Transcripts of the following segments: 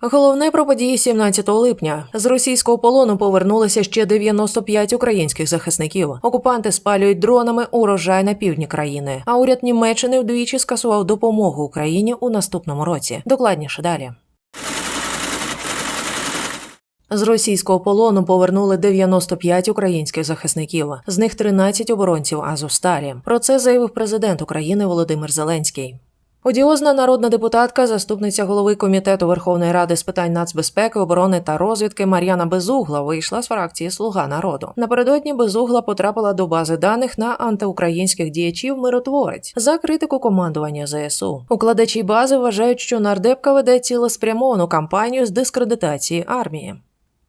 Головне про події 17 липня. З російського полону повернулися ще 95 українських захисників. Окупанти спалюють дронами урожай на півдні країни. А уряд Німеччини вдвічі скасував допомогу Україні у наступному році. Докладніше далі. З російського полону повернули 95 українських захисників, з них 13 оборонців Азовсталі. Про це заявив президент України Володимир Зеленський. Одіозна народна депутатка, заступниця голови комітету Верховної Ради з питань нацбезпеки, оборони та розвідки Мар'яна Безугла вийшла з фракції Слуга народу. Напередодні Безугла потрапила до бази даних на антиукраїнських діячів миротворець за критику командування ЗСУ. Укладачі бази вважають, що нардепка веде цілеспрямовану кампанію з дискредитації армії.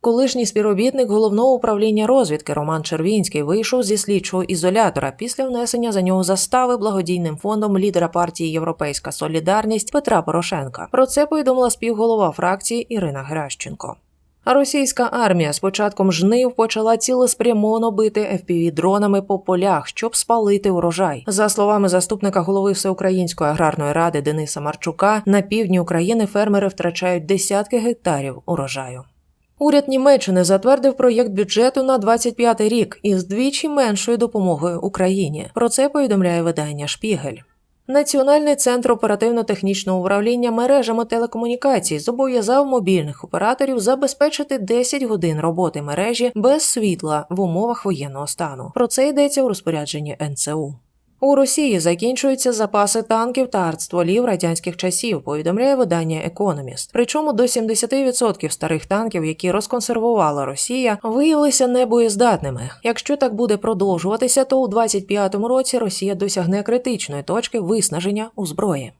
Колишній співробітник головного управління розвідки Роман Червінський вийшов зі слідчого ізолятора після внесення за нього застави благодійним фондом лідера партії Європейська Солідарність Петра Порошенка. Про це повідомила співголова фракції Ірина Геращенко. Російська армія з початком жнив почала цілеспрямовано бити fpv дронами по полях, щоб спалити урожай. За словами заступника голови Всеукраїнської аграрної ради Дениса Марчука, на півдні України фермери втрачають десятки гектарів урожаю. Уряд Німеччини затвердив проєкт бюджету на 25 рік із двічі меншою допомогою Україні. Про це повідомляє видання Шпігель. Національний центр оперативно-технічного управління мережами телекомунікацій зобов'язав мобільних операторів забезпечити 10 годин роботи мережі без світла в умовах воєнного стану. Про це йдеться у розпорядженні НЦУ. У Росії закінчуються запаси танків та артстволів радянських часів, повідомляє видання Економіст. Причому до 70% старих танків, які розконсервувала Росія, виявилися небоєздатними. Якщо так буде продовжуватися, то у 25-му році Росія досягне критичної точки виснаження у зброї.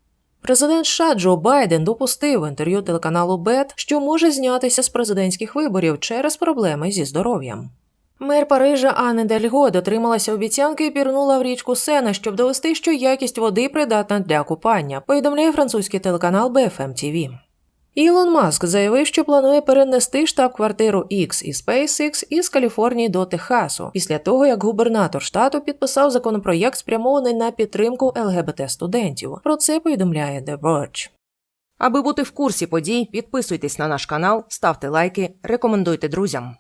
Президент США Джо Байден допустив в інтерв'ю телеканалу БЕТ, що може знятися з президентських виборів через проблеми зі здоров'ям. Мер Парижа Анне Дельго дотрималася обіцянки і пірнула в річку Сена, щоб довести, що якість води придатна для купання. Повідомляє французький телеканал BFM TV. Ілон Маск заявив, що планує перенести штаб-квартиру X і SpaceX із Каліфорнії до Техасу після того, як губернатор штату підписав законопроєкт, спрямований на підтримку ЛГБТ студентів. Про це повідомляє The Verge. Аби бути в курсі подій, підписуйтесь на наш канал, ставте лайки, рекомендуйте друзям.